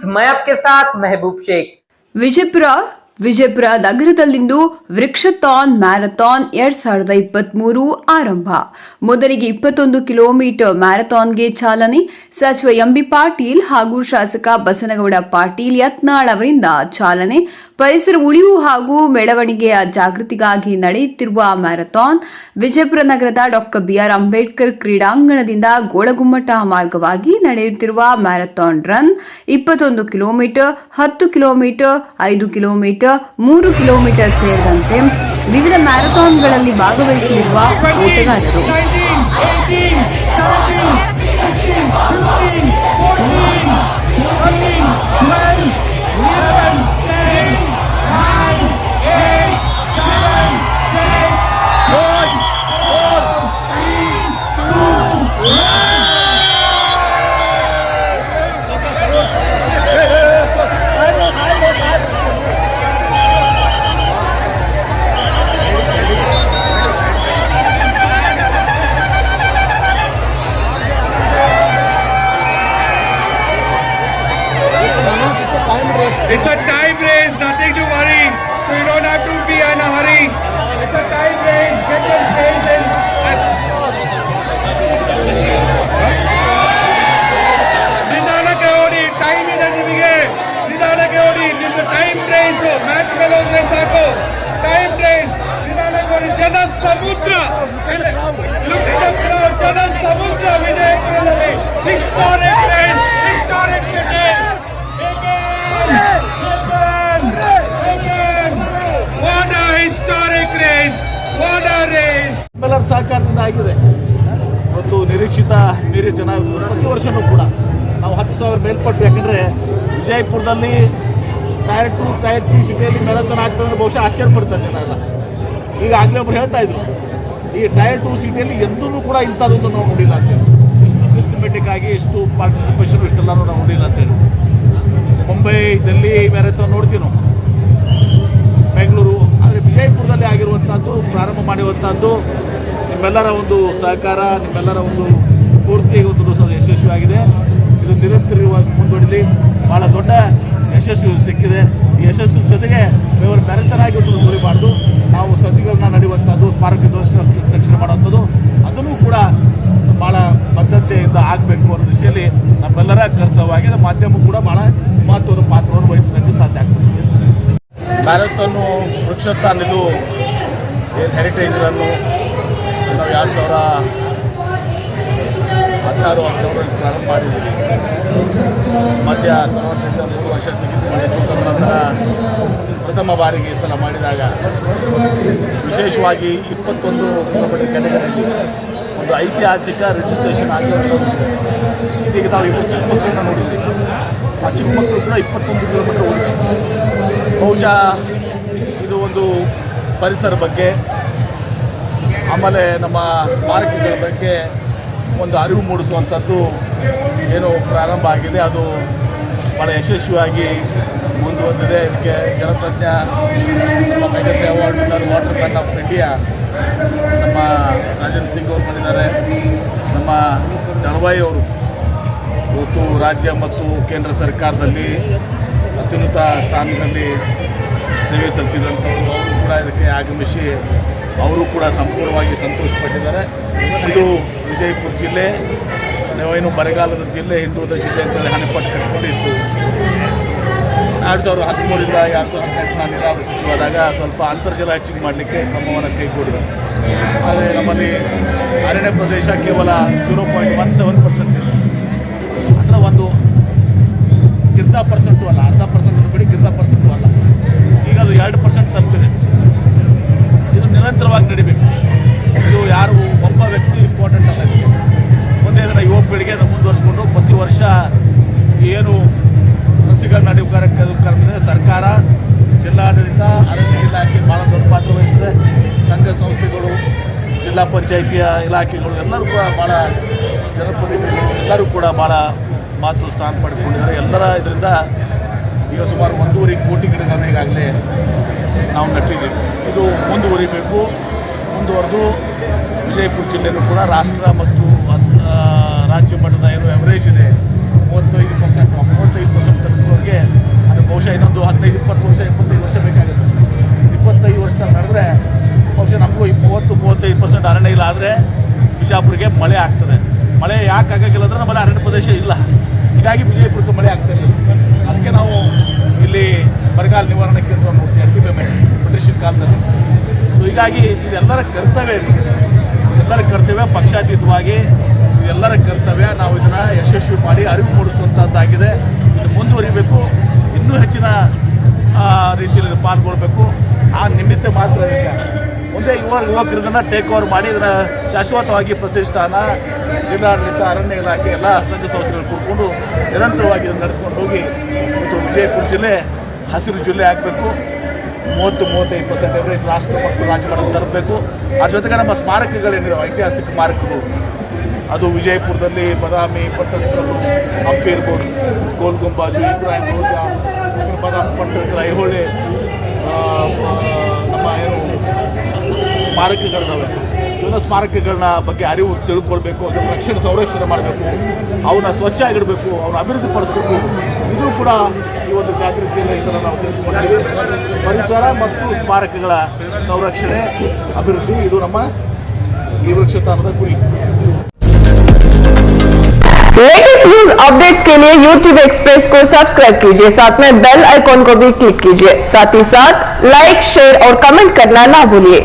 News मैं आपके साथ महबूब शेख। विजयपुरा ವಿಜಯಪುರ ನಗರದಲ್ಲಿಂದು ವೃಕ್ಷಥಾನ್ ಮ್ಯಾರಥಾನ್ ಎರಡ್ ಸಾವಿರದ ಇಪ್ಪತ್ಮೂರು ಆರಂಭ. ಮೊದಲಿಗೆ ಇಪ್ಪತ್ತೊಂದು ಕಿಲೋಮೀಟರ್ ಮ್ಯಾರಥಾನ್ಗೆ ಚಾಲನೆ ಸಚಿವ ಎಂಬಿ ಪಾಟೀಲ್ ಹಾಗೂ ಶಾಸಕ ಬಸನಗೌಡ ಪಾಟೀಲ್ ಯತ್ನಾಳ್ ಅವರಿಂದ ಚಾಲನೆ. ಪರಿಸರ ಉಳಿವು ಹಾಗೂ ಮೆಳವಣಿಗೆಯ ಜಾಗೃತಿಗಾಗಿ ನಡೆಯುತ್ತಿರುವ ಮ್ಯಾರಥಾನ್ ವಿಜಯಪುರ ನಗರದ ಡಾಕ್ಟರ್ ಬಿಆರ್ ಅಂಬೇಡ್ಕರ್ ಕ್ರೀಡಾಂಗಣದಿಂದ ಗೋಳಗುಮ್ಮಟ ಮಾರ್ಗವಾಗಿ ನಡೆಯುತ್ತಿರುವ ಮ್ಯಾರಥಾನ್ ರನ್ ಇಪ್ಪತ್ತೊಂದು ಕಿಲೋಮೀಟರ್, ಹತ್ತು ಕಿಲೋಮೀಟರ್, ಐದು ಕಿಲೋಮೀಟರ್ ಮೂರು ಕಿಲೋಮೀಟರ್ ಸೇರಿದಂತೆ ವಿವಿಧ ಮ್ಯಾರಥಾನ್ಗಳಲ್ಲಿ ಭಾಗವಹಿಸಲಿರುವ ಓಟಗಾರರು. In a hurry. It's a time race. Get your space in. ನಿಧಾನಕ್ಕೆ ಓಡಿ ಟೈಮ್ ಇದೆ ನಿಮಗೆ ನಿಧಾನಕ್ಕೆ ಓಡಿ ನಿಮ್ದು ಟೈಮ್ ರೇಸ್ ಮ್ಯಾಚ್ ಮೇಲೆ ಹೋದ್ರೆ ಸಾಕು ಟೈಮ್ ರೇಸ್ ನಿಧಾನಕ್ಕೆ ಓಡಿ ಜನ ಸಮುದ್ರ ಜನ ಸಮುದ್ರ ವಿಜಯಪುರದಲ್ಲಿ ಸಹಕಾರದಿಂದ ಆಗಿದೆ. ಮತ್ತು ನಿರೀಕ್ಷಿತ ನೀರು ಚೆನ್ನಾಗಿ ಪ್ರತಿ ವರ್ಷವೂ ಕೂಡ ನಾವು ಹತ್ತು ಸಾವಿರ ಮೇಲ್ಪಟ್ಟು, ಯಾಕಂದರೆ ವಿಜಯಪುರದಲ್ಲಿ ಟೈರ್ ಟು ಟೈರ್ ತ್ರೀ ಸಿಟಿಯಲ್ಲಿ ಮ್ಯಾರಥಾನ್ ಆಗ್ತದೆ ಬಹುಶಃ ಆಶ್ಚರ್ಯ ಪಡ್ತಾರೆ ಜನ ಎಲ್ಲ ಈಗ ಆಗಲೇ ಒಬ್ರು ಹೇಳ್ತಾ ಇದ್ರು, ಈ ಟೈರ್ ಟು ಸಿಟಿಯಲ್ಲಿ ಎಂದೂ ಕೂಡ ಇಂಥದ್ದೊಂದು ನಾವು ನೋಡಿಲ್ಲ ಅಂತೇಳಿ ಇಷ್ಟು ಸಿಸ್ಟಮೆಟಿಕ್ ಆಗಿ ಇಷ್ಟು ಪಾರ್ಟಿಸಿಪೇಷನ್ ಇಷ್ಟೆಲ್ಲ ನಾವು ನೋಡಿಲ್ಲ ಅಂತೇಳಿ ಮುಂಬೈ ದೆಲ್ಲಿ ಮ್ಯಾರಥಾನ್ ನೋಡ್ತೀವಿ ನಾವು ಬೆಂಗಳೂರು, ಆದರೆ ವಿಜಯಪುರದಲ್ಲಿ ಆಗಿರುವಂಥದ್ದು, ಪ್ರಾರಂಭ ಮಾಡಿರುವಂಥದ್ದು ನಿಮ್ಮೆಲ್ಲರ ಒಂದು ಸಹಕಾರ, ನಿಮ್ಮೆಲ್ಲರ ಒಂದು ಸ್ಫೂರ್ತಿ ಇವತ್ತು ಯಶಸ್ವಿ ಯಶಸ್ವಿಯಾಗಿದೆ. ಇದು ನಿರಂತರವಾಗಿ ಮುಂದುವರಿದು ಭಾಳ ದೊಡ್ಡ ಯಶಸ್ಸು ಸಿಕ್ಕಿದೆ. ಈ ಯಶಸ್ಸು ಜೊತೆಗೆ ಇವರು ಬೆರೆತರಾಗಿ ಒಂದು ಸುರಿಬಾರ್ದು ನಾವು ಸಸಿಗಳನ್ನ ನಡೆಯುವಂಥದ್ದು ಸ್ಮಾರಕ ರಕ್ಷಣೆ ಮಾಡುವಂಥದ್ದು ಅದನ್ನು ಕೂಡ ಭಾಳ ಬದ್ಧತೆಯಿಂದ ಆಗಬೇಕು ಅನ್ನೋ ದೃಷ್ಟಿಯಲ್ಲಿ ನಮ್ಮೆಲ್ಲರ ಕರ್ತವ್ಯವಾಗಿದೆ. ಮಾಧ್ಯಮ ಕೂಡ ಭಾಳ ಮಹತ್ವದ ಪಾತ್ರವನ್ನು ವಹಿಸಲಿಕ್ಕೆ ಸಾಧ್ಯ ಆಗ್ತದೆ. ಭಾರತವನ್ನು ವೃಕ್ಷ ತಾನಿದು ಏನು ಹೆರಿಟೇಜ್ ರನ್ನು ನಾವು ಎರಡು ಸಾವಿರ ಹದಿನಾರು ಅಕ್ಟೋಬರ್ ಪ್ರಾರಂಭ ಮಾಡಿದ್ದೀವಿ. ಮಧ್ಯ ತೊಂಬತ್ತರಿಂದ ಮೂರು ವರ್ಷ ಸ್ಥಗಿತ ತದನಂತರ ಪ್ರಥಮ ಬಾರಿಗೆ ಈ ಸಲ ಮಾಡಿದಾಗ ವಿಶೇಷವಾಗಿ ಇಪ್ಪತ್ತೊಂದು ಕಿಲೋಮೀಟರ್ ಕೆಳಗಡೆಯಲ್ಲಿ ಒಂದು ಐತಿಹಾಸಿಕ ರಿಜಿಸ್ಟ್ರೇಷನ್ ಆಗಿರೋದು ಇದೀಗ ನಾವು ಇಬ್ಬರು ಚಿಕ್ಕ ಮಕ್ಕಳನ್ನ ನೋಡಿದ್ವಿ ಆ ಚಿಕ್ಕ ಮಕ್ಕಳು ಕೂಡ ಇಪ್ಪತ್ತೊಂದು ಕಿಲೋಮೀಟರ್ ಓಡಿದ್ರು ಬಹುಶಃ ಇದು ಒಂದು ಪರಿಸರ ಬಗ್ಗೆ ಆಮೇಲೆ ನಮ್ಮ ಸ್ಮಾರಕಗಳ ಬಗ್ಗೆ ಒಂದು ಅರಿವು ಮೂಡಿಸುವಂಥದ್ದು ಏನು ಪ್ರಾರಂಭ ಆಗಿದೆ. ಅದು ಭಾಳ ಯಶಸ್ವಿಯಾಗಿ ಮುಂದುವರೆದಿದೆ. ಇದಕ್ಕೆ ಜನತಜ್ಞ ನಮ್ಮ award winner water bank of India ನಮ್ಮ ರಾಜೇಂದ್ರ ಸಿಂಗ್ ಅವರು ಮಾಡಿದ್ದಾರೆ ನಮ್ಮ ದಳವಾಯಿ ಅವರು ಇವತ್ತು ರಾಜ್ಯ ಮತ್ತು ಕೇಂದ್ರ ಸರ್ಕಾರದಲ್ಲಿ ಅತ್ಯುನ್ನತ ಸ್ಥಾನದಲ್ಲಿ ಸೇವೆ ಸಲ್ಲಿಸಿದಂಥವರು ಅವರು ಕೂಡ ಇದಕ್ಕೆ ಆಗಮಿಸಿ ಅವರು ಕೂಡ ಸಂಪೂರ್ಣವಾಗಿ ಸಂತೋಷಪಟ್ಟಿದ್ದಾರೆ. ಇದು ವಿಜಯಪುರ ಜಿಲ್ಲೆ ನಾವೇನು ಬರಗಾಲದ ಜಿಲ್ಲೆ ಹಿಂದುಳಿದ ಜಿಲ್ಲೆ ಅಂತೇಳಿ ಹಣೆಪಟ್ಟು ಕಟ್ಕೊಂಡಿತ್ತು ಎರಡು ಸಾವಿರದ ಹದಿಮೂರಿಂದ ಎರಡು ಸಾವಿರದ ಹದಿನೆಂಟು ನಾನು ನೀರಾವರಿ ಸಚಿವಾದಾಗ ಸ್ವಲ್ಪ ಅಂತರ್ಜಲ ಹೆಚ್ಚಿಗೆ ಮಾಡಲಿಕ್ಕೆ ಕ್ರಮವನ್ನು ಕೈಗೊಂಡಿದೆ. ಆದರೆ ನಮ್ಮಲ್ಲಿ ಅರಣ್ಯ ಪ್ರದೇಶ ಕೇವಲ zero point one seven percent ಇದೆ ಅಂದರೆ ಒಂದು ಗಿರ್ದ ಪರ್ಸೆಂಟು ಅಲ್ಲ, ಅರ್ಧ ಪರ್ಸೆಂಟ್ ಬಿಡಿ ಗಿರ್ಧ ಪರ್ಸೆಂಟು ಜಿಲ್ಲಾ ಪಂಚಾಯಿತಿಯ ಇಲಾಖೆಗಳು ಎಲ್ಲರೂ ಕೂಡ ಭಾಳ ಜನಪ್ರತಿನಿಧಿಗಳು, ಎಲ್ಲರೂ ಕೂಡ ಭಾಳ ಮಾತು ಸ್ಥಾನ ಪಡೆದುಕೊಂಡಿದ್ದಾರೆ. ಎಲ್ಲರ ಇದರಿಂದ ಈಗ ಸುಮಾರು ಒಂದೂವರೆ ಕೋಟಿ ಗಿಡಗಳನ್ನು ನಾವು ನಟ್ಟಿದ್ದೀವಿ. ಇದು ಮುಂದುವರಿಬೇಕು. ಮುಂದುವರೆದು ವಿಜಯಪುರ ಜಿಲ್ಲೆಯೂ ಕೂಡ ರಾಷ್ಟ್ರ ಮತ್ತು ಬಿಜಾಪುರಿಗೆ ಮಳೆ ಆಗ್ತದೆ. ಮಳೆ ಯಾಕೆ ಆಗೋಕ್ಕಿಲ್ಲ ಅಂದರೆ ನಮ್ಮಲ್ಲಿ ಅರಣ್ಯ ಪ್ರದೇಶ ಇಲ್ಲ. ಹೀಗಾಗಿ ಬಿಜಾಪುರಕ್ಕೆ ಮಳೆ ಆಗ್ತಿರಲಿಲ್ಲ ಅದಕ್ಕೆ ನಾವು ಇಲ್ಲಿ ಬರಗಾಲ ನಿವಾರಣೆ ಕೇಂದ್ರ ನೋಡ್ತೀವಿ ಅರ್ಬಿ ಪೇಮೆಂಟ್ ಬ್ರಿಟಿಷ್ ಕಾಲದಲ್ಲಿ. ಸೊ ಹೀಗಾಗಿ ಇದೆಲ್ಲರ ಕರ್ತವ್ಯ ಇದು. ಎಲ್ಲರ ಕರ್ತವ್ಯ ಪಕ್ಷಾತೀತವಾಗಿ, ಇದೆಲ್ಲರ ಕರ್ತವ್ಯ ನಾವು ಇದನ್ನು ಯಶಸ್ವಿ ಮಾಡಿ ಅರಿವು ಮೂಡಿಸುವಂಥದ್ದಾಗಿದೆ ಇದು ಮುಂದುವರಿಬೇಕು. ಇನ್ನೂ ಹೆಚ್ಚಿನ ರೀತಿಯಲ್ಲಿ ಪಾಲ್ಗೊಳ್ಬೇಕು. ಆ ನಿಮಿತ್ತ ಮಾತ್ರ ಮುಂದೆ ಯುವ ಯುವಕರದನ್ನ ಟೇಕ್ ಓವರ್ ಮಾಡಿ, ಇದನ್ನು ಶಾಶ್ವತವಾಗಿ ಪ್ರತಿಷ್ಠಾನ, ಜಿಲ್ಲಾಡಳಿತ, ಅರಣ್ಯ ಇಲಾಖೆ ಎಲ್ಲ ಸಂಘ ಸಂಸ್ಥೆಗಳು ಕೂತ್ಕೊಂಡು ನಿರಂತರವಾಗಿ ಇದನ್ನು ನಡೆಸ್ಕೊಂಡು ಹೋಗಿ, ಇವತ್ತು ವಿಜಯಪುರ ಜಿಲ್ಲೆ ಹಸಿರು ಜಿಲ್ಲೆ ಆಗಬೇಕು. ಮೂವತ್ತು, ಮೂವತ್ತೈದು ಪರ್ಸೆಂಟ್ ಎವರೇಜ್ ರಾಷ್ಟ್ರ ಮತ್ತು ರಾಜ್ಯ ಮಟ್ಟದಲ್ಲಿ ತರಬೇಕು. ಅದ್ರ ಜೊತೆಗೆ ನಮ್ಮ ಸ್ಮಾರಕಗಳೇನಿವೆ ಐತಿಹಾಸಿಕ ಸ್ಮಾರಕಗಳು. ಅದು ವಿಜಯಪುರದಲ್ಲಿ ಬದಾಮಿ ಪಟ್ಟದಕಲ್ಲು ಹಂಪಿ ಇರ್ಬೋದು ಗೋಲ್ ಇಬ್ರಾಹಿಂ ರೋಜಾ ಬದಾಮಿ ಪಟ್ಟದಕಲ್ಲು ಐಹೊಳೆ ನಮ್ಮ ಏನು ಸ್ಮಾರಕಗಳಿದಾವೆ ಇವೆಲ್ಲ ಸ್ಮಾರಕಗಳನ್ನ ಬಗ್ಗೆ ಅರಿವು ತಿಳ್ಕೊಳ್ಬೇಕು ಅದನ್ನ ರಕ್ಷಣೆ ಸಂರಕ್ಷಣೆ ಮಾಡಬೇಕು ಅವನ್ನ ಸ್ವಚ್ಛ ಆಗಿಡಬೇಕು ಅವನ್ನ ಅಭಿವೃದ್ಧಿ ಪಡಿಸ್ಬೇಕು ಇದು ಕೂಡ ಈ ಒಂದು ಜಾಗೃತಿಯಲ್ಲಿ ಈ ಸಲ ನಾವು ಸೇರಿಸಿಕೊಂಡಿದ್ದೀವಿ ಪರಿಸರ ಮತ್ತು ಸ್ಮಾರಕಗಳ ಸಂರಕ್ಷಣೆ ಅಭಿವೃದ್ಧಿ ಇದು ನಮ್ಮ ಈ ವೃಕ್ಷತಾನದ ಗುರಿ लेटेस्ट न्यूज अपडेट्स के लिए YouTube एक्सप्रेस को सब्सक्राइब कीजिए साथ में बेल आइकॉन को भी क्लिक कीजिए साथ ही साथ लाइक शेयर और कमेंट करना ना भूलिए